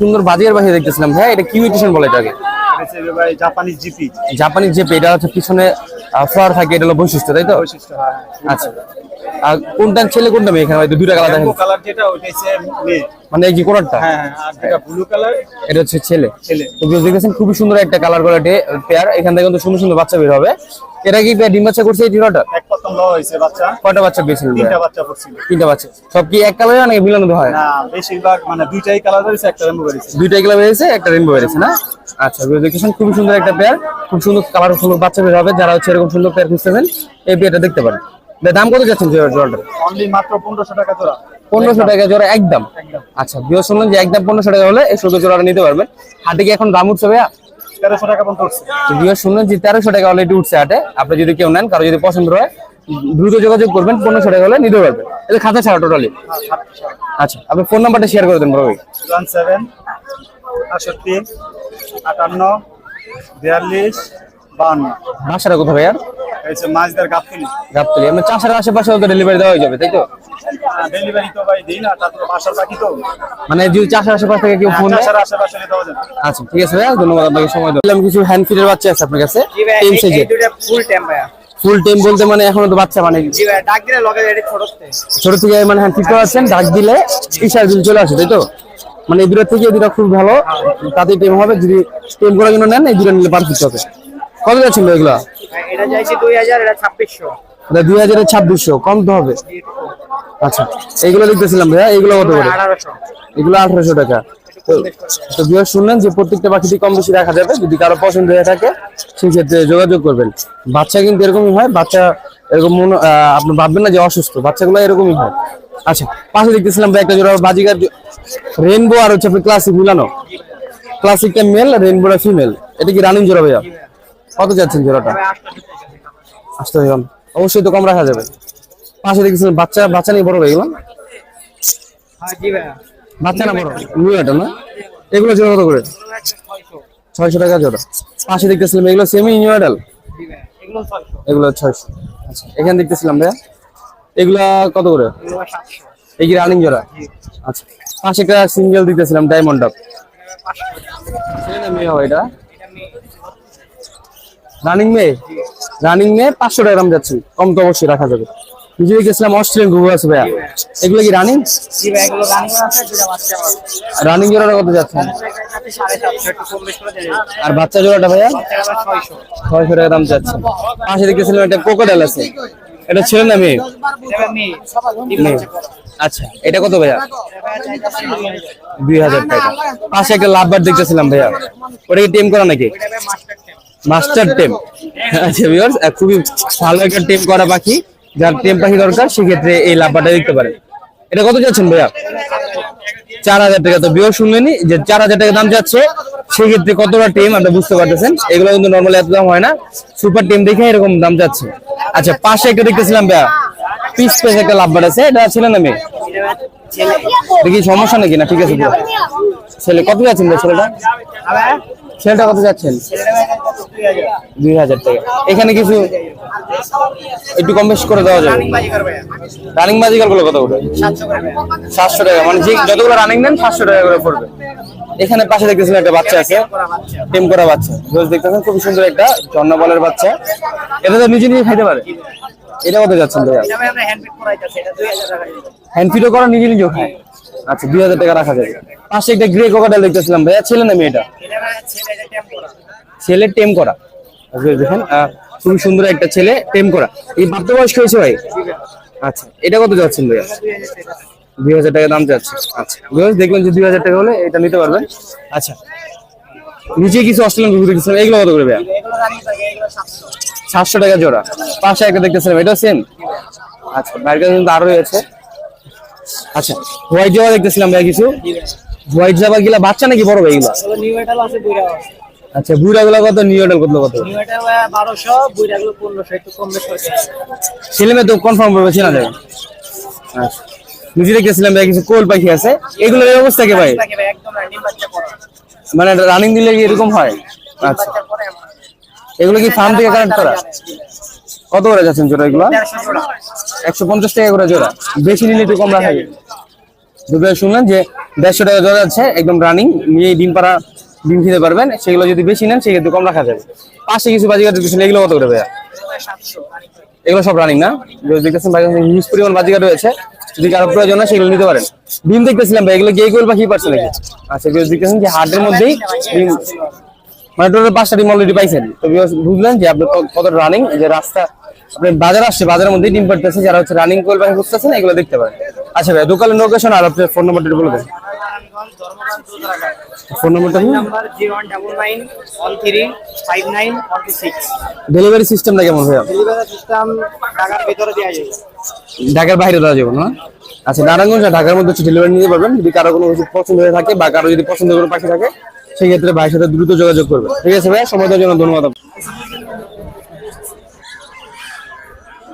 সুন্দর বাজিয়ার বাহিরে দেখতেছিলাম। ভাই এটা কি মিউটেশন বলে এটাকে? জিপি জাপানি যে এটা হচ্ছে পিছনে ফ্লাওয়ার থাকে এটা হলো বৈশিষ্ট্য তাই তো? বৈশিষ্ট্য আচ্ছা। আর কোনটা ছেলে কোনটা মেয়ে এখানে? দুইটা কালার দেখেন। কালার যেটা ওইটা হচ্ছে মেয়ে মানে এই যে হ্যাঁ হ্যাঁ আর যেটা ব্লু কালার এটা হচ্ছে ছেলে। তো খুবই সুন্দর একটা কালার কোয়ালিটি পেয়ার এখান থেকে কিন্তু সুন্দর সুন্দর বাচ্চা বের হবে। এটা কি পেয়ার ডিম বাচ্চা করছে এই জোড়াটা প্রথম দেওয়া হয়েছে বাচ্চা। কয়টা বাচ্চা পেয়েছিল তিনটা বাচ্চা পড়ছিল তিনটা বাচ্চা। সব কি এক কালারে নাকি মিলানো হয়? না বেশিরভাগ মানে দুইটাই কালার হয়েছে একটা করেছে দুইটাই কালার হয়েছে একটা রেনবো না? আচ্ছা দেখতেছেন খুবই সুন্দর একটা পেয়ার খুব সুন্দর কালার সুন্দর বাচ্চা বের হবে যারা হচ্ছে এরকম সুন্দর পেয়ার খুঁজতেছেন এই পেয়ারটা দেখতে পারেন। দাম কত যাচ্ছেন জোড়াটা? অনলি মাত্র পনেরোশো টাকা তোরা পনেরোশো টাকা জোড়া একদম। আচ্ছা বিয়ে শুনলেন যে একদম পনেরোশো টাকা হলে এই ষোলো জোড়াটা নিতে পারবেন। হাটে কি এখন দাম উঠছে ভাইয়া? তেরোশো টাকা পর্যন্ত উঠছে। বিয়ে শুনলেন যে তেরোশো টাকা অলরেডি উঠছে হাটে। আপনি যদি কেউ নেন কারও যদি পছন্দ হয় দ্রুত যোগাযোগ করবেন পনেরোশো টাকা হলে নিতে পারবেন এটা খাতা ছাড়া টোটালি আচ্ছা আপনি ফোন নাম্বারটা শেয়ার করে দেন ভাই ওয়ান সেভেন আটষট্টি আটান্ন বিয়াল্লিশ বাহান্ন বাসাটা কোথাও ভাইয়ার মাছদের গাবতলি। চাষের আশেপাশে তো ডেলিভারি দেওয়া হয়ে যাবে তাই তো? ডেলিভারি তো ভাই দিই না তারপরে বাসার বাকি তো। মানে যদি চাষের আশেপাশ থেকে কেউ ফোন দেয় আশেপাশে দেওয়া যাবে। আচ্ছা ঠিক আছে ভাইয়া ধন্যবাদ আপনাকে সময় দিলাম কিছু হ্যান্ড ফিডের বাচ্চা আছে আপনার কাছে টেম সাইজের ফুল টাইম ভাইয়া। ফুল টেম বলতে মানে এখনও তো বাচ্চা মানে জি ডাক দিলে লগে রেডি ছোটতে ছোট থেকে মানে ফিট করা আছেন ডাক দিলে ইশার বিল চলে আসে তাই তো? মানে এই দুটো থেকে এই দুটো খুব ভালো তাতে টেম হবে যদি টেম করার জন্য নেন এই দুটো নিলে পারফেক্ট হবে। কত যাচ্ছিল এগুলো? এটা যাইছে দুই হাজার এটা ছাব্বিশশো। এটা দুই হাজারের ছাব্বিশশো কম তো হবে। আচ্ছা এইগুলো দেখতেছিলাম ভাইয়া এইগুলো কত করে? আঠারোশো। এগুলো আঠারোশো টাকা। তো- তো শুনলেন যে প্রত্যেকটা পাখিটি কম বেশি রাখা যাবে। যদি কারও পছন্দ হয়ে থাকে সেক্ষেত্রে যোগাযোগ করবেন। বাচ্চা কিন্তু এরকমই হয় বাচ্চা এরকম মনে আপনি ভাববেন না যে অসুস্থ বাচ্চাগুলো এরকমই হয়। আচ্ছা পাশে দেখতেছিলাম ভাই একটা জোড়া বাজিকার রেনবো আর হচ্ছে আপনি ক্লাসিক মিলানো। ক্লাসিকটা মেল রেনবোটা ফিমেল এটা কি রানিং জোড়া ভাইয়া? কত যাচ্ছেন জোড়াটা? আসতে হবে অবশ্যই তো কম রাখা যাবে। পাশে দেখতেছিলাম বাচ্চা বাচ্চা নিয়ে বড় হয়ে গেলাম। হ্যাঁ জি ভাইয়া। বাচ্চা বড়? নিউ না? এগুলো জোড়া কত করে? ছয়শো টাকা জোড়া। পাশে দেখতেছিলাম, এগুলো সেমি ভাইয়া এগুলো ছয়শো। আচ্ছা এখানে দেখতেছিলাম ভাইয়া। এগুলা কত করে? এই কি রানিং জোড়া? আচ্ছা পাশে একটা সিঙ্গেল দিতেছিলাম ডায়মন্ড আপ এটা রানিং মেয়ে? রানিং মেয়ে, পাঁচশো টাকা দাম যাচ্ছে। কম তো অবশ্যই রাখা যাবে। নিজে দেখেছিলাম অস্ট্রেলিয়ান ঘুঘু আছে ভাইয়া। এগুলো কি রানিং রানিং জোড়াটা কত যাচ্ছে? আর বাচ্চা জোড়াটা ভাইয়া? ছয়শো টাকা দাম চাচ্ছে পাশে দেখতেছিলাম একটা কোকোডাল আছে। এটা ছেলে না মেয়ে। আচ্ছা এটা কত ভাইয়া? দুই হাজার টাকা। পাশে একটা লাভবার দেখতেছিলাম ভাইয়া। ওটা কি টেম করা নাকি? মাস্টার টেম আচ্ছা ভিউয়ার্স খুবই ভালো একটা টেম করা পাখি। যার টেম পাখি দরকার, সেক্ষেত্রে এই লাভবারটা দেখতে পারেন এটা কত যাচ্ছেন ভাইয়া? চার হাজার টাকা। তো বিয়ে শুনলেনি যে চার হাজার টাকা দাম যাচ্ছে, সেক্ষেত্রে কতটা টিম আপনি বুঝতে পারতেছেন? এগুলো কিন্তু নর্মালি এত দাম হয় না। সুপার টিম দেখে এরকম দাম যাচ্ছে। আচ্ছা পাশে একটা দেখতেছিলাম ভাইয়া। পিস পেস একটা লাভবার আছে। এটা ছিল না মেয়ে? দেখি সমস্যা নাকি? না, ঠিক আছে পুরো। ছেলে, কত যাচ্ছেন ভাই ছেলেটা? ছেলেটা কত যাচ্ছেন? দুই হাজার টাকা। এখানে কিছু একটু কম বেশি করে দেওয়া যাবে। রানিং বাজিকারগুলো কত করে? সাতশো টাকা। মানে যে যতগুলো রানিং নেন সাতশো টাকা করে পড়বে। এখানে পাশে দেখতেছেন একটা বাচ্চা আছে। টেম করা বাচ্চা। রোজ দেখতেছেন খুব সুন্দর একটা ঝর্ণা বলের বাচ্চা। এটা তো নিজে নিজে খাইতে পারে। এটা কত যাচ্ছেন ভাইয়া? হ্যান্ড ফিটও করা নিজে নিজেও খায়। আচ্ছা দুই হাজার টাকা রাখা যাবে পাশে একটা গ্রে কোকাটাল দেখতেছিলাম ভাইয়া, ছেলে না মেয়েটা? এটা ছেলে এটা টেম করা। আপনারা দেখেন খুবই সুন্দর একটা ছেলে, টেম করা। এই প্রাপ্ত বয়স্ক হয়েছে ভাই? আচ্ছা এটা কত যাচ্ছেন ভাইয়া? দুই হাজার টাকা দাম যাচ্ছে। আচ্ছা? দেখলেন যে দুই হাজার টাকা হলে এটা নিতে পারবেন। আচ্ছা নিচে কিছু অস্ট্রেলিয়ান ঘুরে দেখতেছিলাম, এগুলো কত করে ভাইয়া? সাতশো টাকা জোড়া। পাশে একটা দেখতেছিলাম, এটাও সেম আচ্ছা বাইরের কাছে কিন্তু আরও রয়েছে আচ্ছা হোয়াইট জাবা দেখতেছিলাম ভাই কিছু। হোয়াইট জাবা গিলা বাচ্চা নাকি বড় ভাই এগুলা? নিউ মেটাল আছে বুইরা আচ্ছা বুড়া গুলা কত নিউ এডাল কত কত? নিউ মেটাল বারোশো বুইরা গুলো পনেরোশো একটু কম বেশ করে দেয়। তো কনফার্ম করবে চেনা যাবে আচ্ছা নিজে দেখতেছিলাম ভাই কিছু কোল পাখি আছে। এগুলোর অবস্থা কি ভাই? একদম রানিং বাচ্চা মানে রানিং দিলে কি এরকম হয়? আচ্ছা। এগুলো কি ফার্ম থেকে কালেক্ট করা? কত করে যাচ্ছেন জোড়া এগুলো? একশো পঞ্চাশ টাকা করে জোড়া। বেশি নিলে একটু কম রাখা যাবে শুনলেন যে দেড়শো টাকা জোড়া আছে একদম রানিং নিয়ে ডিম পাড়া, ডিম খেতে পারবেন। সেগুলো যদি বেশি নেন, সেক্ষেত্রে কম রাখা যাবে। পাশে কিছু বাজিকার দেখতেছেন, এগুলো কত করে ভাইয়া? এগুলো সব রানিং না? দেখতেছেন হিউজ পরিমাণ বাজিকার রয়েছে। যদি কারও প্রয়োজন হয়, সেগুলো নিতে পারেন। ডিম দেখতেছিলাম ভাই, এগুলো গিয়ে কোয়েল কি পারছে নাকি? আচ্ছা দেখতেছেন যে হাটের মধ্যেই ডিম মানে টোটাল পাঁচটা ডিম অলরেডি পাইছেন। তো বুঝলেন যে আপনি ক- কত রানিং যে রাস্তা আপনি বাজার আসছে বাজারের মধ্যে ডিম পাড়তেছে যারা হচ্ছে রানিং কোয়েল পাখি খুঁজতেছেন এগুলো দেখতে পারেন। আচ্ছা ভাই দোকানের লোকেশন আর আপনার ফোন নাম্বারটা বলে দেন। ফোন নাম্বারটা ডেলিভারি সিস্টেমটা কেমন ভাইয়া? ঢাকার বাইরে দেওয়া যাবে না? আচ্ছা নারায়ণগঞ্জ ঢাকার মধ্যে হচ্ছে ডেলিভারি নিতে পারবেন। যদি কারও কোনো পছন্দ হয়ে থাকে বা কারও যদি পছন্দ করে পাখি থাকে সেই ক্ষেত্রে ভাইয়ের সাথে দ্রুত যোগাযোগ করবে ঠিক আছে ভাই সময় দেওয়ার জন্য ধন্যবাদ আপনাকে।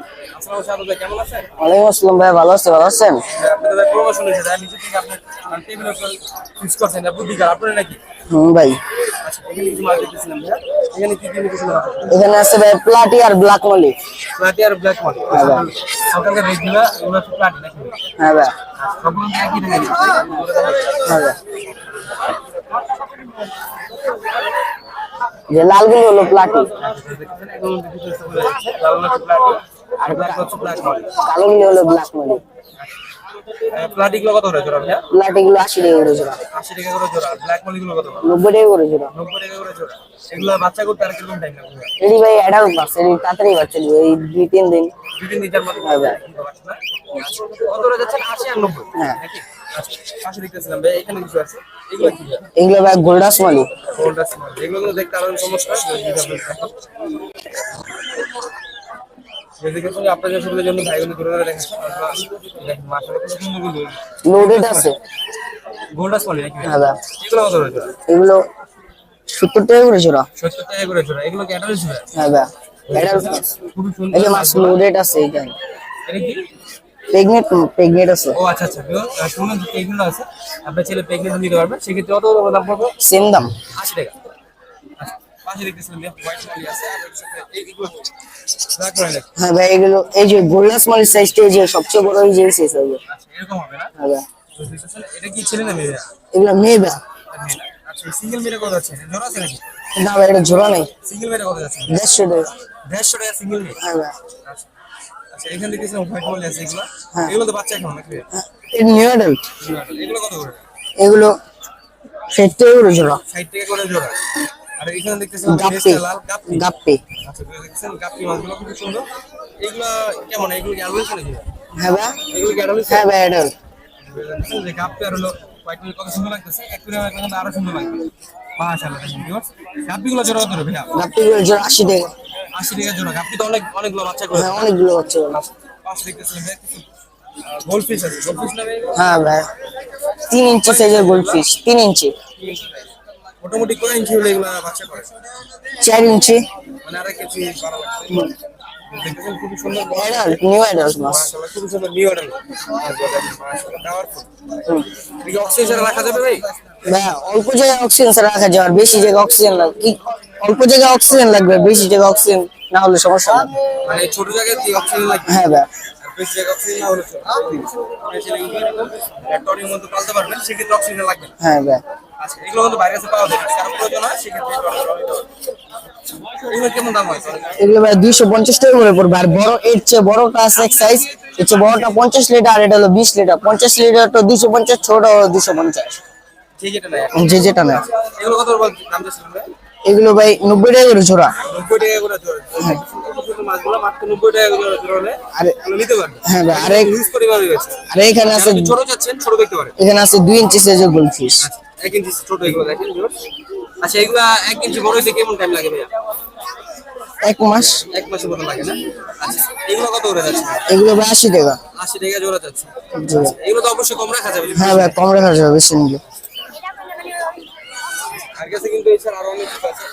কেমন আছেন ওয়ালাইকুম আসসালাম ভাই ভালো আছেন ভালো আছেন? ভাই আচ্ছা এখানে আছে ভাই প্লাটি আর ব্ল্যাক মলি প্লাটি আর ব্ল্যাক মডেল সকালে রেগুলা এগুলো হচ্ছে প্লাটি নাকি? হ্যাঁ ভাই। সবগুলো একই দেখা হ্যাঁ ভাই। যে লালগুলো হলো প্লাটি কালোগুলো হলো ব্ল্যাক মলি প্লাটিগুলো কত করে জোড়া ভাইয়া? প্লাটিগুলো আশি টাকা করে জোড়া। টাকা করে জোড়া। ব্ল্যাক মলিগুলো কত করে? নব্বই টাকা করে জোড়া। টাকা করে জোড়া। এগুলো বাচ্চা করতে আর কীরকম টাইম লাগবে এটি ভাই অ্যাডাল্ট তাড়াতাড়ি বাচ্চা দিবে এই দুই তিন দিন। দুই তিন দিনের মধ্যে হ্যাঁ কত করে আর হ্যাঁ। আচ্ছা পাশে দেখতেছিলাম ভাই এখানে কিছু আছে? এগুলো কি এগুলো ভাই গোল্ডাস মলি এগুলো দেখতে আরও সমস্যা। আপনাদের সুবিধার জন্য ভাইগুলো লোডেড আছে গোল্ডাস নাকি? হ্যাঁ। এগুলো কত করে জোড়া? এগুলো সত্তর টাকা করে জোড়া। সত্তর টাকা করে জোড়া। এগুলো কি অ্যাডাল্ট জোড়া? হ্যাঁ ভাই। অ্যাডাল্ট মাছ সুন্দর। এই যে মাছ লোডেড আছে এখানে এটা কি? প্রেগনেন্ট প্রেগনেন্ট আছে। ও আচ্ছা আচ্ছা। শুনুন যে পেগনেন্ট আছে। আপনার ছেলে নিতে সেক্ষেত্রে কত দাম পড়বে? সেম দাম। টাকা। আচ্ছা, পাশে দেখতেছিলাম হোয়াইট আছে আর এগুলো। হ্যাঁ ভাই এগুলো এই যে গোল্ডাস মালির সাইজটা এই যে সবচেয়ে বড় এই যে সাইজ হবে আচ্ছা এরকম হবে না? হ্যাঁ এটা কি ছেলে না মেয়ে? এগুলো মেয়ে আচ্ছা সিঙ্গেল কত আছে? জোড়া আছে নাকি? না ভাই এটা জোড়া নেই। সিঙ্গেল মেয়েটা কত আছে? দেড়শো টাকা। দেড়শো টাকা সিঙ্গেল মেয়ে? হ্যাঁ ভাই। আচ্ছা। এখানে দেখতেছিলাম হোয়াইট মালি আছে এগুলো? হ্যাঁ। এগুলো তো বাচ্চা এখন নাকি? এটা নিউ অ্যাডাল্ট এগুলো কত করে? এগুলো ষাট টাকা করে জোড়া। ষাট টাকা করে জোড়া। আর এখানে গাপ্পি। লাল গাপ্পি। গাপ্পি। আচ্ছা দেখছেন গাপ্পি মাছগুলো খুব সুন্দর। এগুলো কেমন? এগুলো আলু নাকি? হ্যাঁ ভাই। এগুলো হ্যাঁ ভাই অ্যাডাল্ট দেখছেন যে গাপ্পি আর হলো হোয়াইট মিল কত সুন্দর লাগতেছে। নেওয়া আরও সুন্দর লাগবে। মাশাআল্লাহ দেখুন ভিউয়ার্স গাপ্পিগুলো জোড়া কত করে ভাইয়া? গাপ্পিগুলো জোড়া আশি টাকা। আশি টাকা জোড়া। গাপ্পি তো অনেক অনেকগুলো বাচ্চা করে। হ্যাঁ অনেকগুলো পাশে দেখতেছিলেন ভাই কিছু গোল্ডফিশ আছে। গোল্ডফিশ না ভাই হ্যাঁ ভাই। তিন ইঞ্চি সাইজের গোল্ডফিশ তিন ইঞ্চি মোটামুটি কয় ইঞ্চি হলে এগুলো বাচ্চা করে? চার ইঞ্চি মানে আর কেজি বাড়া লাগবে খুবই সুন্দর বড়। নিউ অ্যাডাল্ট মাছ খুবই সুন্দর নিউ অর্ডার মাশাআল্লাহ পাওয়ারফুল এদিকে অক্সিজেন রাখা যাবে ভাই? অল্প জায়গায় অক্সিজেন রাখা যায় বেশি জায়গায় অক্সিজেন লাগবে অল্প জায়গায় অক্সিজেন লাগবে বেশি জায়গায় অক্সিজেন না হলে সমস্যা মানে ছোট জায়গায় কি অক্সিজেন লাগবে? হ্যাঁ ভাই। বেশি জায়গায় অক্সিজেন না হলে টনির মধ্যে পালতে পারবেন সেক্ষেত্রে অক্সিজেন লাগবে। হ্যাঁ ভাই। আচ্ছা এগুলো কিন্তু বাইরে কাছে পাওয়া যায় না। কারও প্রয়োজন হয় সেক্ষেত্রে এগুলো কেমন দাম হয় এগুলো ভাই দুইশো পঞ্চাশ টাকা করে পড়বে। আর বড় এর চেয়ে বড়টা আছে এক সাইজ এর চেয়ে বড়টা পঞ্চাশ লিটার আর এটা হলো বিশ লিটার পঞ্চাশ লিটারটা দুইশো পঞ্চাশ ছোটটা হলো দুশো পঞ্চাশ যে যেটা নেয় এগুলো কত দাম ভাই? এগুলো ভাই নব্বই টাকা করে জোড়া। আরে হ্যাঁ এখানে আছে ছোট দেখতে এখানে আছে দুই ইঞ্চি সাইজের গোল্ডফিশ আচ্ছা। এক ইঞ্চি ছোট এগুলো দেখেন আচ্ছা এগুলা এক ইঞ্চি বড় হইতে কেমন টাইম লাগে ভাইয়া? এক মাস। এক মাসের মতো লাগে না? আচ্ছা এগুলো কত করে যাচ্ছে? এগুলো ভাই আশি টাকা। আশি টাকা জোড়া যাচ্ছে। এগুলো তো অবশ্যই কম রাখা যাবে। হ্যাঁ ভাই কম রাখা যাবে বেশি নিলে। আর কাছে কিন্তু এছাড়া আরও অনেক আছে।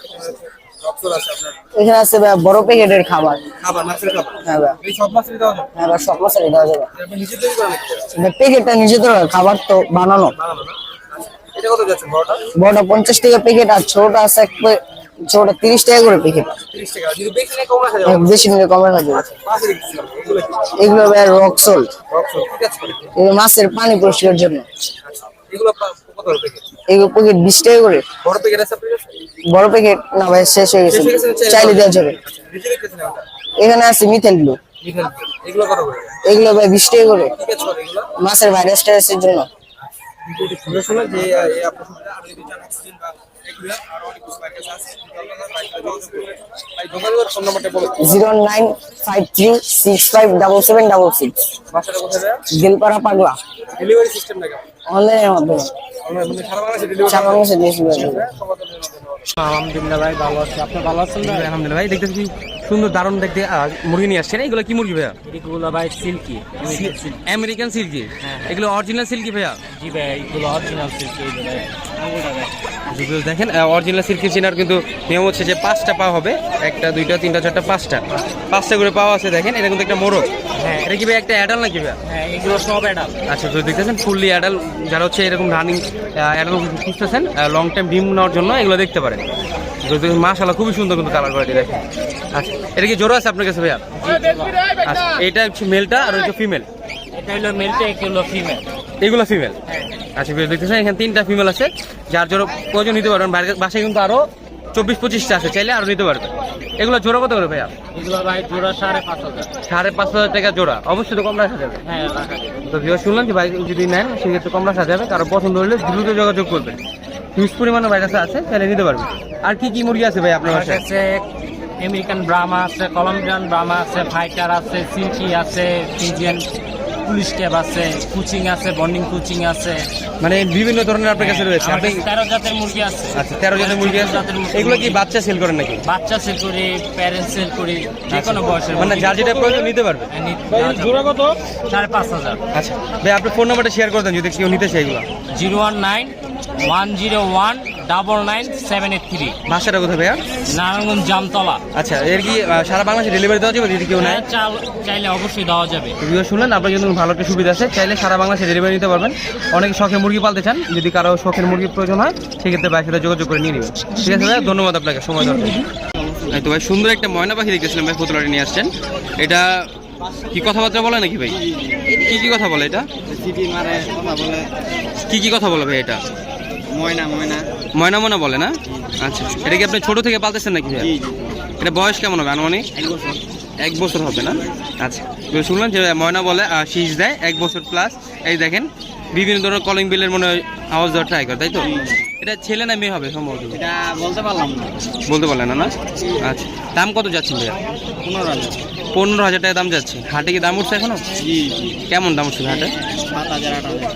এখানে বড় প্যাকেটের খাবার। খাবার মাছের খাবার? হ্যাঁ ভাই। এই সব মাছেরই দেওয়া যাবে হ্যাঁ ভাই সব মশাই দেওয়া যাবে। নিজে তৈরি করেন নাকি? প্যাকেটটা নিজে খাবার তো বানানো। আচ্ছা, এটা কত যাচ্ছে বড়টা? টাকা প্যাকেট আর ছোটটা আছে এক ছোটটা তিরিশ টাকা করে প্যাকেট তিরিশ টাকা। যদি বেশি নেই কম রাখা যাবে? বেশি নিলে কম রাখা যাবে। এগুলো ভাই রক সল্ট মাছের পানি পরিষ্কারের জন্য। আচ্ছা এগুলো কত করে প্যাকেট এগুলো প্যাকেট বিশ টাকা করে। বড় প্যাকেট আছে আপনার বড় প্যাকেট না ভাই শেষ হয়ে গেছে। হয়ে চাইলে দেওয়া যাবে। এখানে আছে মিথেল ব্লু এগুলো কত করে? এগুলো ভাই বিশ টাকা করে। মাছের ভাইরাস টাইরাসের জন্য। শুনে যে আপনার আপনারা zero nine five three six five double seven double six. Dilpara Pagla. Delivery system অনলাইনের মাধ্যমে সারা বাংলাদেশে ডেলিভারি। আলহামদুলিল্লাহ ভাই ভালো আছি। আপনি ভালো আছেন ভাই? আলহামদুলিল্লাহ। ভাই দেখতেছি কি? সুন্দর দারুণ দেখতে আহ, মুরগি নিয়ে আসছে না এগুলো কি মুরগি ভাইয়া? এগুলো ভাই সিল্কি আমেরিকান সিল্কি। এগুলো অরিজিনাল সিল্কি ভাইয়া? জি ভাই এগুলো অরিজিনাল সিল্কি এগুলো ভাই ভাই দেখেন অরিজিনাল সিল্কি চেনার কিন্তু নিয়ম হচ্ছে যে পাঁচটা পা হবে একটা দুইটা তিনটা চারটা পাঁচটা। পাঁচটা করে পাওয়া আছে দেখেন এটা কিন্তু একটা মোরগ হ্যাঁ। এটা কি ভাই একটা অ্যাডাল নাকি ভাইয়া হ্যাঁ এগুলো সব অ্যাডাল আচ্ছা তো দেখতেছেন ফুললি অ্যাডাল যারা হচ্ছে এরকম রানিং অ্যাডাল খুঁজতেছেন লং টাইম ডিম নেওয়ার জন্য এগুলো দেখতে পারেন। মাশাল্লাহ খুবই সুন্দর কিন্তু কালার কোয়ালিটি দেখেন। আচ্ছা এটা কি জোড়া আছে আপনার কাছে ভাইয়া? আচ্ছা এটা হচ্ছে মেলটা আর হচ্ছে ফিমেল এটা হলো মেলটা এটা হলো ফিমেল এগুলো ফিমেল আচ্ছা বেশ দেখতেছেন এখানে তিনটা ফিমেল আছে যার জোড়া প্রয়োজন নিতে পারবেন। বাইরে- বাসায় কিন্তু আরও চব্বিশ পঁচিশটা আছে চাইলে আরও নিতে পারবেন। এগুলো জোড়া কত করে ভাইয়া? ভাই জোড়া সাড়ে পাঁচ হাজার। টাকা জোড়া। অবশ্যই তো কম রাখা যাবে। হ্যাঁ। তো ভিও শুনলাম যে ভাই যদি নেন সেক্ষেত্রে কম রাখা যাবে। কারও পছন্দ হলে দ্রুত যোগাযোগ করবেন। হিউজ পরিমাণে বাইক আছে চাইলে নিতে পারবেন। আর কি কি মুরগি আছে ভাই আপনার কাছে আমেরিকান ব্রামা আছে কলম্বিয়ান ব্রামা আছে ফাইটার আছে সিল্কি আছে ফিজিয়ান পুলিশ ক্যাব আছে কুচিং আছে বন্ডিং কুচিং আছে। মানে বিভিন্ন ধরনের আপনার কাছে রয়েছে। আপনি তেরো জাতের মুরগি আছে। আচ্ছা তেরো জাতের মুরগি আছে। এগুলো কি বাচ্চা সেল করেন নাকি? বাচ্চা সেল করি প্যারেন্টস সেল করি যে কোনো বয়সের মানে যার যেটা প্রয়োজন নিতে পারবে। জোড়া কত? সাড়ে পাঁচ হাজার। আচ্ছা। ভাই আপনি ফোন নাম্বারটা শেয়ার করে দেন যদি কেউ নিতে চাই এগুলো। Zero one nine one zero one double nine seven eight three ভাষাটা কোথায় ভাইয়া? নারায়ণগঞ্জ জামতলা। আচ্ছা এর কি সারা বাংলাদেশে ডেলিভারি দেওয়া যাবে যদি কেউ নেয়? হ্যাঁ, চাল চাইলে অবশ্যই দেওয়া যাবে। ভিডিও শুনলেন আপনার জন্য ভালো একটা সুবিধা আছে। চাইলে সারা বাংলাদেশে ডেলিভারি নিতে পারবেন। অনেকে শখে মুরগি পালতে চান যদি কারও শখের মুরগির প্রয়োজন হয় সেক্ষেত্রে সাথে যোগাযোগ করে নিয়ে নেবেন। ঠিক আছে ভাই ধন্যবাদ আপনাকে সময় দেওয়ার এই তো ভাই সুন্দর একটা ময়না পাখি দেখতেছিলাম ভাই পুতলাটি নিয়ে আসছেন। এটা কি কথাবার্তা বলে নাকি ভাই? কি কি কথা বলে এটা? কি কি কথা বলে ভাই এটা? ময়না ময়না। ময়না ময়না বলে না? আচ্ছা এটা কি আপনি ছোট থেকে পালতেছেন নাকি এটা বয়স কেমন হবে আনুমানিক? এক বছর। এক বছর হবে না? আচ্ছা শুনলাম যে ময়না বলে শীষ দেয় এক বছর প্লাস এই দেখেন বিভিন্ন ধরনের কলিং বিলের মনে হয় আওয়াজ দেওয়ার ট্রাই করে তাই তো? এটা ছেলে না মেয়ে হবে সম্ভবত? এটা বলতে পারলাম না। বলতে পারলেন না না? আচ্ছা দাম কত যাচ্ছে ভাইয়া? পনেরো হাজার। পনেরো হাজার টাকা দাম যাচ্ছে। হাটে কি দাম উঠছে এখনও? কেমন দাম উঠছে হাটে? সাত হাজার আট হাজার।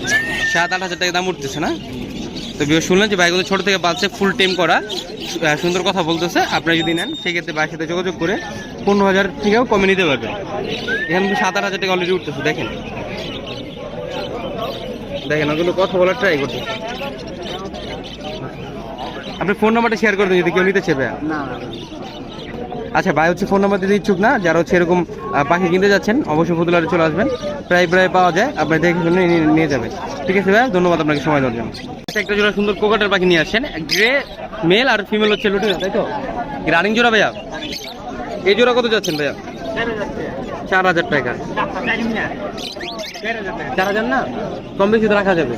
সাত আট হাজার টাকা দাম উঠতেছে না? তো বিয়ে শুনলেন যে বাইকগুলো ছোট থেকে বাঁচছে ফুল টেম করা। সুন্দর কথা বলতেছে। আপনারা যদি নেন, সেক্ষেত্রে বাইকের সাথে যোগাযোগ করে পনেরো হাজার থেকেও কমে নিতে পারবেন। এখানে কিন্তু সাত আট হাজার টাকা অলরেডি উঠতেছে, দেখেন। দেখেন, ওগুলো কথা বলার ট্রাই করতে আপনি ফোন নাম্বারটা শেয়ার করে দিন, যদি কেউ নিতে চেপে না। আচ্ছা ভাই হচ্ছে ফোন নাম্বার দিতে ইচ্ছুক না যারা হচ্ছে এরকম পাখি কিনতে যাচ্ছেন অবশ্যই ফতুলারে চলে আসবেন। প্রায় প্রায় পাওয়া যায় আপনি দেখে শুনে নিয়ে- যাবেন। ঠিক আছে ভাই ধন্যবাদ আপনাকে সময় দেওয়ার জন্য। আচ্ছা, একটা জোড়া সুন্দর কোকাটের পাখি নিয়ে আসছেন গ্রে মেল আর ফিমেল হচ্ছে লুটিনো তাই তো? রানিং জোড়া ভাইয়া? এই জোড়া কত যাচ্ছেন ভাইয়া? চার হাজার টাকা। চার হাজার না? কম বেশি তো রাখা যাবে।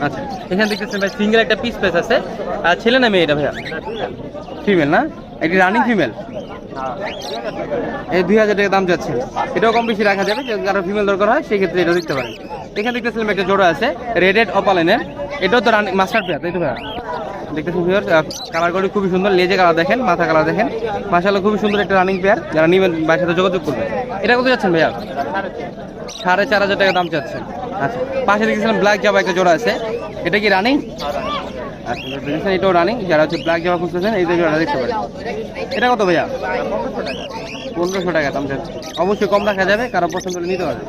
আচ্ছা এখানে দেখতেছেন ভাই সিঙ্গেল একটা পিস পেস আছে। আর ছেলে না মেয়ে এটা ভাইয়া? ফিমেল না? একটি রানিং ফিমেল এই দুই হাজার টাকা দাম যাচ্ছে। এটাও কম বেশি রাখা যাবে কারও ফিমেল দরকার হয়, সেক্ষেত্রে এটা দিতে পারেন। এখানে দেখতেছিলাম একটা জোড়া আছে রেডেড অপালেনের এটাও তো রানিং মাস্টার পেয়ার তাই তো ভাইয়া দেখতেছেন ভিউয়ার কালার করে খুবই সুন্দর, লেজে কালার দেখেন, মাথা কালার দেখেন। মাশাআল্লাহ খুবই সুন্দর একটা রানিং পেয়ার যারা নিবেন, ভাইয়ের সাথে যোগাযোগ করবেন। এটা কত যাচ্ছেন ভাইয়া? সাড়ে চার হাজার টাকা দাম চাচ্ছেন আচ্ছা পাশে দেখেছিলাম ব্ল্যাক জাবা একটা জোড়া আছে। এটা কি রানিং আচ্ছা দেখেছেন এটাও রানিং যারা হচ্ছে ব্ল্যাক জামা খুঁজতেছেন এই জোড়াটা দেখতে পারেন। এটা কত ভাইয়া? পনেরোশো টাকা দাম অবশ্যই কম রাখা যাবে কারও পছন্দ হলে নিতে পারবে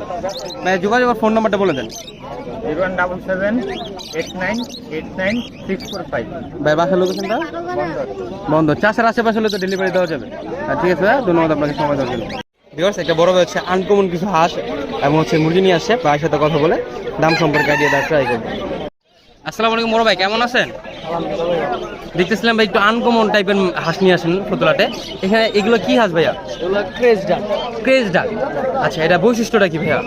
ভাই যোগাযোগের ফোন নাম্বারটা বলে দেন। Zero one double seven eight nine eight nine six four five. ভাই বাসার লোকেশনটা বন্ধ চাষের আশেপাশে হলে তো ডেলিভারি দেওয়া যাবে। ঠিক আছে ভাই ধন্যবাদ আপনাকে সময় দেওয়ার জন্য। বিকজ একটা বড় হচ্ছে আনকমন কিছু হাঁস এবং হচ্ছে মুরগি নিয়ে আসছে ভাইয়ের সাথে কথা বলে দাম সম্পর্কে আইডিয়া দেওয়ার ট্রাই করব। আসসালামু আলাইকুম বড় ভাই কেমন আছেন? দেখতেছিলাম ভাই একটু আনকমন টাইপের হাঁস নিয়ে আসেন ফতুলাটে এখানে এগুলো কি হাঁস ভাইয়া? ক্রেজ ডাক ক্রেজ ডাক আচ্ছা এটা বৈশিষ্ট্যটা কি ভাইয়া?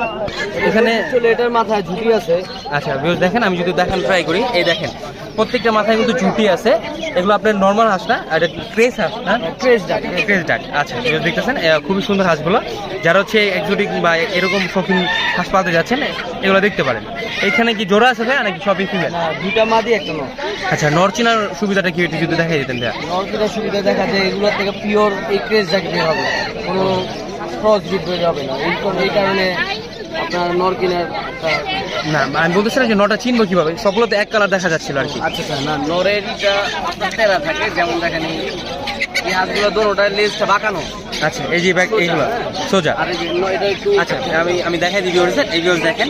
এখানে এটার মাথায় ঝুঁকি আছে। আচ্ছা দেখেন আমি যদি দেখেন ট্রাই করি এই দেখেন। প্রত্যেকটা মাথায় কিন্তু ঝুঁটি আছে। এগুলো আপনার নর্মাল হাঁস না আর ক্রেস হাঁস না? ক্রেজ ডাক ক্রেস ডাক আচ্ছা দেখতেছেন খুবই সুন্দর হাঁসগুলো। যারা হচ্ছে এক্সোটিক বা এরকম শৌখিন হাঁস পালতে যাচ্ছেন এগুলো দেখতে পারেন। এখানে কি জোড়া আছে ভাইয়া নাকি সবই ফিমেল না দুইটা মাদি একটা নর। আচ্ছা নরচিনার সুবিধাটা কি একটু যদি দেখাই দিতেন ভাইয়া? নরকিটার সুবিধা দেখা যায় এগুলোর থেকে পিওর এই ক্রেস ডাক বের হবে। কোনো ক্রস বিট বের হবে না। এই কারণে- এই কারণে আপনার নরকিনার না আমি বলতেছিলাম যে নটা চিনবো কীভাবে? সবগুলো তো এক কালার দেখা যাচ্ছিল আর কি। আচ্ছা স্যার না নরেরটা আপনার তেরা থাকে যেমন দেখেন এই দোনোটা লেজটা বাঁকানো। আচ্ছা এই যে ব্যাগ এইগুলো সোজা। আচ্ছা আমি আমি দেখাই দিই ভিউয়ার্স এই ভিউয়ার্স দেখেন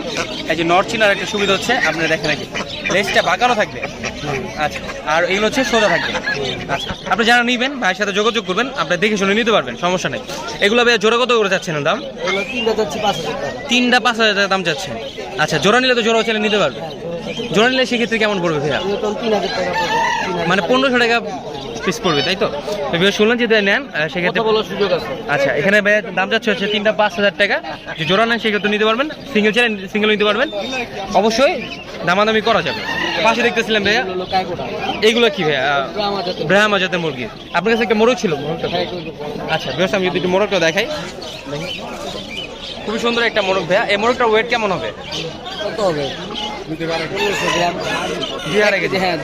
এই যে নর চিনার একটা সুবিধা হচ্ছে আপনারা দেখেন আর কি লেজটা বাঁকানো থাকবে। আচ্ছা। আর এগুলো হচ্ছে সোজা থাকবে। আচ্ছা আপনি যারা নিবেন ভাইয়ের সাথে যোগাযোগ করবেন আপনি দেখে শুনে নিতে পারবেন সমস্যা নেই। এগুলো ভাই জোড়া কত করে যাচ্ছেন দাম? তিনটা পাঁচ হাজার টাকা। তিনটা পাঁচ হাজার টাকা দাম যাচ্ছেন আচ্ছা জোড়া নিলে তো জোড়া চাইলে নিতে পারবে। জোড়া নিলে সেক্ষেত্রে কেমন পড়বে ভাইয়া? মানে পনেরোশো টাকা পিস পড়বে তাই তো? ভিউয়ার্স শুনলেন যদি নেন সেক্ষেত্রে সুযোগ আছে। আচ্ছা এখানে ভাইয়া দাম যাচ্ছে হচ্ছে তিনটা পাঁচ হাজার টাকা। যে জোড়া নেন সেক্ষেত্রে নিতে পারবেন সিঙ্গেল চ্যানেল সিঙ্গেল নিতে পারবেন। অবশ্যই দামাদামি করা যাবে। পাশে দেখতেছিলাম ভাইয়া এগুলো এইগুলো কি ভাইয়া? ব্রাহ্মা জাতের মুরগি। আপনার কাছে একটা মোরগ ছিল আচ্ছা বেশ আমি যদি একটু মোরগটা দেখাই। খুবই সুন্দর একটা মোরগ ভাইয়া। এই মোরগটার ওয়েট কেমন হবে? কত হবে? হ্যাঁ।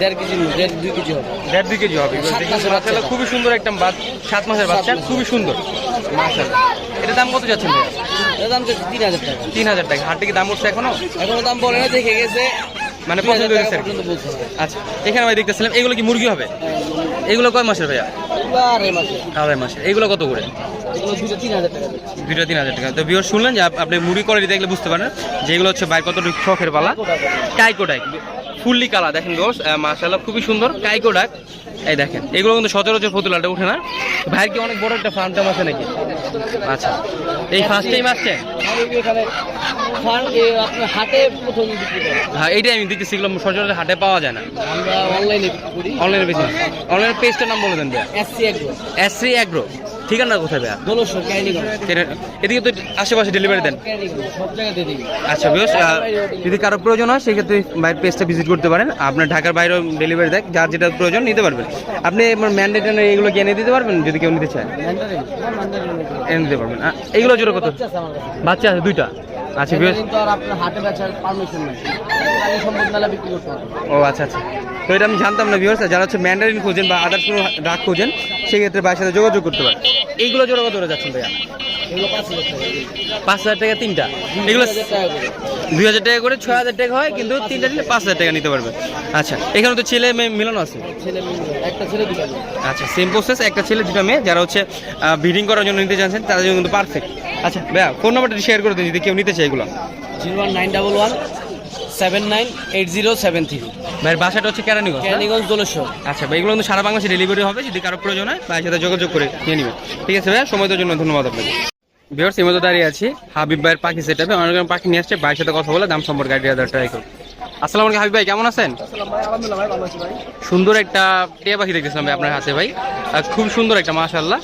খুবই সুন্দর একটা সাত মাসের বাচ্চা খুবই সুন্দর। মাশাআল্লাহ। এটা দাম কত যাচ্ছেন ভাইয়া? দাম তিন হাজার টাকা। তিন হাজার টাকা। হাট থেকে দাম উঠছে এখনও? এখনও দাম বলে না দেখে গেছে। মানে পছন্দ হয়েছে কি। আচ্ছা এখানে ভাই দেখতেছিলাম এগুলো কি মুরগি হবে? এগুলো কয় মাসের ভাইয়া? আড়াই মাসে এগুলো কত করে? এগুলো তিন হাজার টাকা দুইটা তিন হাজার টাকা। তো বিয়র শুনলেন যে আপনি মুড়ি কোয়ালিটি দেখলে বুঝতে পারেন যে এগুলো হচ্ছে বাইক কত শখের পালা? কাইকো ডাক ফুললি কালা দেখেন দোষ। মাসাল্লাহ খুবই সুন্দর। কাইকো ডাক এই দেখেন এগুলো কিন্তু সচরাচর ফতুলাটা উঠে না ভাইয়ের কি অনেক বড় একটা ফার্ম টার্ম আছে নাকি? আচ্ছা এই ফার্স্ট টাইম আসছে? হাটে প্রথম হ্যাঁ এইটাই আমি দেখতেছি এগুলো সচরাচর হাটে পাওয়া যায় না। আমরা অনলাইনে বিক্রি করি অনলাইনে বেশি অনলাইন পেজটার নাম বলে দেন ভাইয়া। এসসি একদম এসরি অ্যাগ্রো ঠিকানা কোথায় ভাইয়া? এদিকে তো আশেপাশে ডেলিভারি দেন। সব জায়গাতে আচ্ছা বেশ যদি কারও প্রয়োজন হয় সেক্ষেত্রে বাইরের পেজটা ভিজিট করতে পারেন। আপনার ঢাকার বাইরেও ডেলিভারি দেয় যার যেটা প্রয়োজন নিতে পারবেন। আপনি ম্যান্ডেটারি এগুলো কি এনে দিতে পারবেন? যদি কেউ নিতে চায়? হ্যাঁ এনে দিতে পারবেন। এগুলো জোরে কত? বাচ্চা আছে দুইটা? আচ্ছা ম্যান্ডারিন আর আপনার হাটে বেচার পারমিশন নেই। সম্পদ মেলা বিক্রি করতে হবে। ও আচ্ছা আচ্ছা। তো এটা আমি জানতাম না ভিউয়ার্স যারা হচ্ছে ম্যান্ডারিন খোঁজেন বা আদার্স কোনো ডাক খোঁজেন সেক্ষেত্রে বাইরের সাথে যোগাযোগ করতে পারেন। এইগুলো কত করে যাচ্ছেন ভাইয়া? পাঁচ হাজার টাকা তিনটা। এগুলো দুই হাজার টাকা করে ছয় হাজার টাকা হয় কিন্তু তিনটা নিলে পাঁচ হাজার টাকা নিতে পারবে। আচ্ছা এখানে তো ছেলে মেয়ে মিলানো আছে। একটা ছেলে দুটো মেয়ে। আচ্ছা সেম প্রসেস একটা ছেলে দুটো মেয়ে যারা হচ্ছে ব্রিডিং করার জন্য নিতে চাচ্ছেন তাদের জন্য কিন্তু পারফেক্ট আচ্ছা ভাইয়া ফোন নাম্বারটা শেয়ার করে দিন যদি কেউ নিতে চায় এগুলো। Zero one nine double one seven nine eight zero seven three. ভাইয়ের বাসাটা হচ্ছে কেরানীগঞ্জ আচ্ছা ভাই এগুলো কিন্তু সারা বাংলাদেশে ডেলিভারি হবে যদি কারও প্রয়োজন হয় ভাইয়ের সাথে যোগাযোগ করে নিয়ে নেবেন। ঠিক আছে ভাইয়া সময় দেওয়ার জন্য ধন্যবাদ আপনাকে। দাঁড়িয়ে আছি হাবিব ভাইয়ের পাখি সেট হবে অনেক রকম পাখি নিয়ে আসছে ভাইয়ের সাথে কথা বলে দাম সম্পর্কে আইডিয়া দেওয়ার ট্রাই করুন আসসালামু আলাইকুম হাবিব ভাই কেমন আছেন? সুন্দর একটা টিয়া পাখি দেখতেছিলাম ভাই আপনার হাতে ভাই। আর খুব সুন্দর একটা মাশাআল্লাহ।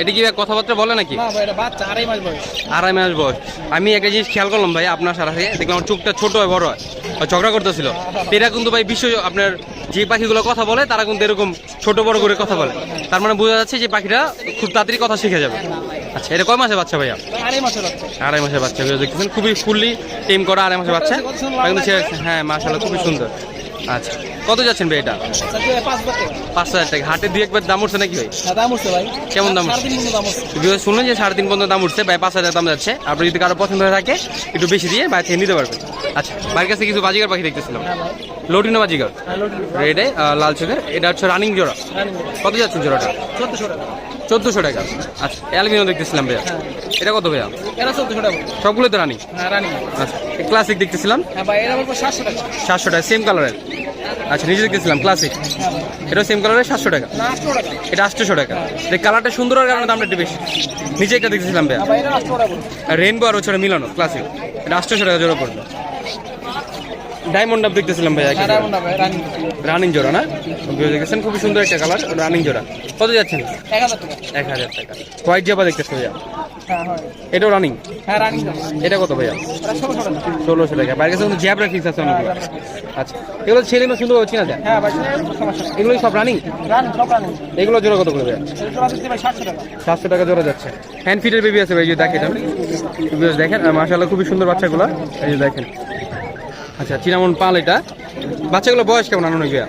এটা কি কথাবার্তা বলে নাকি? আড়াই মাস বয়স। আমি একটা জিনিস খেয়াল করলাম ভাই আপনার সারা থেকে দেখলাম আমার চোখটা ছোট হয় বড় হয় ঝগড়া করতেছিল। এটা কিন্তু ভাই বিশ্ব আপনার যে পাখিগুলো কথা বলে তারা কিন্তু এরকম ছোট বড় করে কথা বলে। তার মানে বোঝা যাচ্ছে যে পাখিটা খুব তাড়াতাড়ি কথা শিখে যাবে। আচ্ছা এটা কয় মাসে বাচ্চা ভাইয়া? আড়াই মাসের বাচ্চা। দেখতেছেন খুবই ফুললি টেম করা আড়াই মাসের বাচ্চা। হ্যাঁ মাশাআল্লাহ খুবই সুন্দর। আচ্ছা। কত যাচ্ছেন ভাই এটা? পাঁচ হাজার টাকা। হাটে দুই একবার দাম উঠছে নাকি ভাই? দাম উঠছে ভাই। কেমন দাম উঠছে? শুনলেন যে সাড়ে তিন পর্যন্ত দাম উঠছে ভাই পাঁচ হাজার দাম যাচ্ছে। আপনি যদি কারও পছন্দ হয়ে থাকে একটু বেশি দিয়ে বাইরে থেকে নিতে পারবেন। আচ্ছা বাড়ির কাছে কিছু বাজিকার পাখি দেখতেছিলাম। লোটিনো বাজিকার রেডে লাল চোখের। এটা হচ্ছে রানিং জোড়া। কত যাচ্ছে জোড়াটা? চোদ্দশো টাকা। চোদ্দশো টাকা। আচ্ছা অ্যালবিনো দেখতেছিলাম ভাইয়া। এটা কত ভাইয়া? এরা চোদ্দশো টাকা। সবগুলো তো রানিং হ্যাঁ রানি আচ্ছা ক্লাসিক দেখতেছিলাম। হ্যাঁ সাতশো টাকা। সেম কালারের আচ্ছা নিজে দেখতেছিলাম ক্লাসিক এটা সেম কালারে সাতশো টাকা। না আটশো টাকা এটা আটশোশো টাকা। এই কালারটা সুন্দর হওয়ার কারণে দামটা একটু বেশি। নিচে একটা দেখতেছিলাম ভাইয়া। ভাই রেনবো আর হচ্ছে মিলানো ক্লাসিক এটা আটশোশো টাকা জোড়া পড়বে। ডায়মন্ড ডাব দেখতেছিলাম ভাইয়া রানিং জোড়া না? দেখেছেন খুবই সুন্দর একটা কালার রানিং জোড়া কত যাচ্ছেন? এক হাজার টাকা। হোয়াইট জাবা দেখতেছে ভাইয়া? এটাও রানিং এটা কত ভাইয়া? ষোলোশো টাকা। বাইরের কাছে কিন্তু জ্যাবরা ফিক্স আছে অনেকগুলো। আচ্ছা। এগুলো ছেলে মেয়ে সুন্দর চিনা যায়? এগুলোই সব রানিং এগুলো জোড়া কত করে ভাইয়া? সাতশো টাকা। জোড়া যাচ্ছে। হ্যান্ড ফিটের বেবি আছে ভাই যে দেখেন। দেখেন মাসাল্লাহ খুবই সুন্দর বাচ্চাগুলো। এই যে দেখেন। আচ্ছা চিনামন পাল এটা। বাচ্চাগুলো বয়স কেমন আনুন ভাইয়া?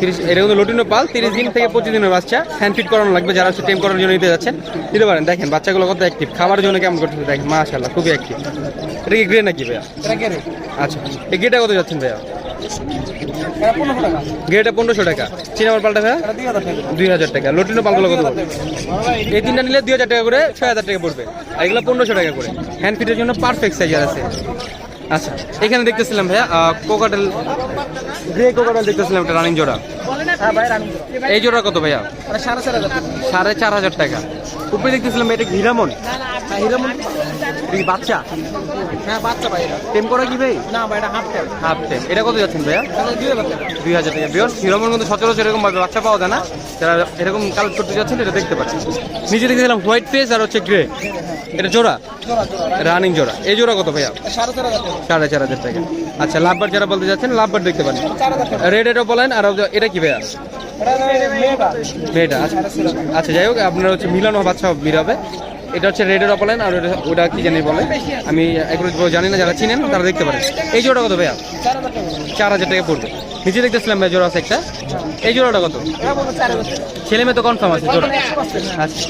তিরিশ এটা কিন্তু লটিনো পাল তিরিশ দিন থেকে পঁচিশ দিনের বাচ্চা। হ্যান্ড ফিট করানো লাগবে যারা হচ্ছে টেম করার জন্য নিতে যাচ্ছেন। দিতে পারেন দেখেন বাচ্চাগুলো কত অ্যাক্টিভ খাবার জন্য কেমন করতেছে দেখেন মাশাল্লাহ খুবই অ্যাক্টিভ এটা কি গ্রে নাকি ভাইয়া? আচ্ছা এই গেটা কত যাচ্ছেন ভাইয়া? গেটা পনেরোশো টাকা। চিনামার পালটা ভাইয়া? দুই হাজার টাকা। লটিনো পালগুলো কত? এই তিনটা নিলে দুই হাজার টাকা করে ছয় হাজার টাকা পড়বে। আর এগুলো পনেরোশো টাকা করে। হ্যান্ড ফিটের জন্য পারফেক্ট সাইজার আছে। আচ্ছা এখানে দেখতেছিলাম ভাইয়া কোকাটেল গ্রে কোকাটেল দেখতেছিলাম একটা রানিং জোড়া। এই জোড়া কত ভাইয়া? সাড়ে চার হাজার টাকা। উপরে দেখতেছিলাম এটা হিরামন? বাচ্চা? হ্যাঁ বাচ্চা ভাই টেম করা কি ভাই? না ভাই এটা হাফ টাইম হাফ টেম এটা কত যাচ্ছেন ভাইয়া? দুই হাজার টাকা। বিয়র হিরামন কিন্তু সচরাচর এরকম ভাবে বাচ্চা পাওয়া যায় না। যারা এরকম কালেক্ট করতে যাচ্ছেন এটা দেখতে পাচ্ছেন। নিচে দেখেছিলাম হোয়াইট আর হচ্ছে গ্রে এটা জোড়া? রানিং জোড়া এই জোড়া কত ভাইয়া? সাড়ে চার হাজার টাকা। আচ্ছা লাভবার যারা বলতে যাচ্ছেন লাভবার দেখতে পারেন। রেড এটা বলেন আর এটা কি ভাইয়া? মেয়েটা। মেয়েটা আচ্ছা। আচ্ছা যাই হোক আপনার হচ্ছে মিলানো বাচ্চা মিলাবে এটা হচ্ছে রেডের অপলাইন আর ওটা কি জানি বলে? আমি এগুলো জানি না, যারা চিনেন তারা দেখতে পারেন। এই জোড়া কত ভাইয়া? চার হাজার টাকা পড়বে। নিচে দেখতেছিলাম ভাই জোড়া আছে একটা। এই জোড়াটা কত? ছেলে মেয়ে তো কনফার্ম আছে জোড়া। আচ্ছা।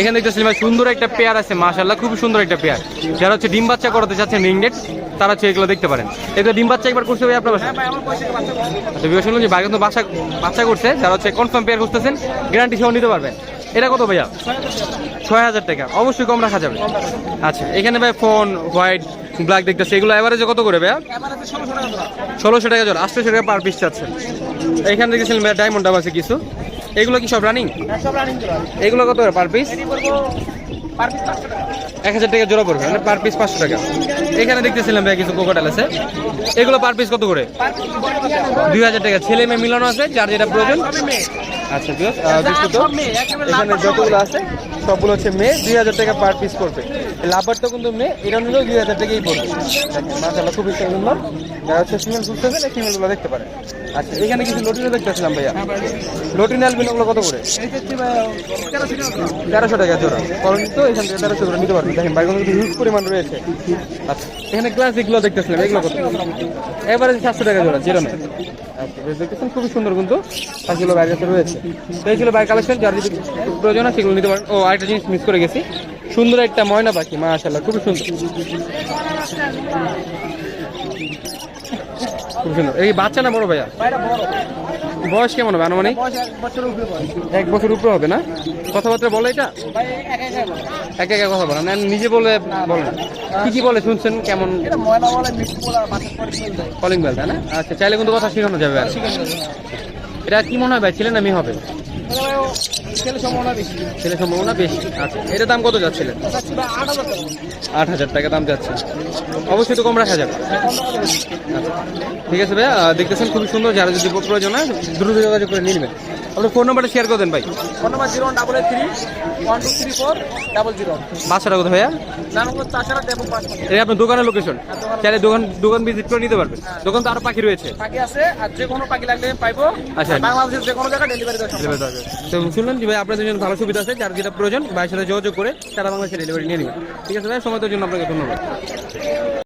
এখানে দেখতেছিলাম ভাই সুন্দর একটা পেয়ার আছে মাশাল্লাহ খুব সুন্দর একটা পেয়ার যারা হচ্ছে ডিম বাচ্চা করাতে চাচ্ছেন রিংনেট তারা হচ্ছে এগুলো দেখতে পারেন। এগুলো ডিম বাচ্চা একবার করছে ভাই আপনার বাচ্চা আচ্ছা বিবেক শুনলাম যে ভাই কিন্তু বাচ্চা বাচ্চা করছে, যারা হচ্ছে কনফার্ম পেয়ার করতেছেন গ্যারান্টি সহ নিতে পারবেন। এটা কত ভাইয়া? ছয় হাজার টাকা। অবশ্যই কম রাখা যাবে। আচ্ছা এখানে ভাই ফোন, হোয়াইট, ব্ল্যাক দেখতেছে। এগুলো অ্যাভারেজে কত করে ভাইয়া? ষোলোশো টাকা ধরা। ষোলোশো টাকা পার পিস চাচ্ছেন। এখানে দেখেছিলেন ভাইয়া ডায়মন্ড আছে কিছু। এগুলো কি সব রানিং। এগুলো কত পার পিস এক হাজার টাকা জোড়া পড়বে মানে পার পিস পাঁচশো টাকা। এখানে দেখতেছিলাম ভাই কিছু কোকাটাল আছে। এগুলো পার পিস কত করে। দুই হাজার টাকা। ছেলে মেয়ে মিলানো আছে, যার যেটা প্রয়োজন। আচ্ছা বিকজ এখানে যতগুলো আছে সবগুলো হচ্ছে মেয়ে দুই হাজার টাকা পার পিস পড়বে। কিন্তু মেয়ে এটা নিলেও দুই হাজার টাকাই পড়বে। মাসাল্লাহ খুবই সুন্দর। যারা হচ্ছে ফিমেল এই ফিমেলগুলো দেখতে পারেন। আচ্ছা এখানে কিছু লটিনও দেখতেছিলাম ভাইয়া। লটিন অ্যালবিনগুলো কত করে? তেরোশো টাকা জোড়া। কারণ তো এখান থেকে তেরোশো নিতে পারবেন দেখেন বাইকগুলো কিন্তু হিউজ পরিমাণ রয়েছে। আচ্ছা এখানে ক্লাসিকগুলো দেখতেছিলাম এগুলো কত? এবারে সাতশো টাকা জোড়া জিরো নেই দেখতেছেন, খুবই সুন্দর কিন্তু পাঁচগুলো বাইরের বাইক কালেকশন যার যদি প্রয়োজন হয় সেগুলো নিতে পারেন। ও, আরেকটা জিনিস মিস করে গেছি। সুন্দর একটা ময়না পাখি মাশাল্লাহ খুবই সুন্দর। এই বাচ্চা না বড় ভাইয়া। বয়স কেমন হবে আনুমানিক? এক বছর উপরে হবে না? কথাবার্তা বলে এটা? এক একা কথা বলে। বলেন নিজে বলে বলেন কি কি বলে শুনছেন? কেমন? বলে, বলে। কলিং বেল তাই না? আচ্ছা চাইলে কিন্তু কথা শেখানো যাবে। এটা কি মনে হয় ভাই ছেলে না মেয়ে হবে? ছেলে সম্ভাবনা বেশি। ছেলে সম্ভাবনা বেশি আচ্ছা। এটা দাম কত যাচ্ছিলেন আট হাজার টাকা। দাম যাচ্ছে। অবশ্যই তো কম রাখা যাবে। আচ্ছা। ঠিক আছে ভাই দেখতেছেন খুবই সুন্দর যারা যদি প্রয়োজন হয় দ্রুত যোগাযোগ করে নিয়ে নেবেন। আপনার ফোন নাম্বারটা শেয়ার করে দেন ভাই। Phone number zero double eight three one two three four double zero. বাসাটা কথা ভাইয়া? এটা আপনার দোকানের লোকেশন চাইলে দোকান দোকান ভিজিট করে নিতে পারবেন। দোকান তো আরও পাখি রয়েছে। পাখি আছে আর যে কোনো পাখি লাগলে পাইবো। আচ্ছা। বাংলাদেশের যে কোনো জায়গায় ডেলিভারি দেওয়া। তো শুনলেন যে ভাই আপনাদের জন্য ভালো সুবিধা আছে, যার যেটা প্রয়োজন, ভাইয়ের সাথে যোগাযোগ করে তারা বাংলাদেশে ডেলিভারি নিয়ে নেবেন। ঠিক আছে ভাই, সময় জন্য আপনাকে ধন্যবাদ।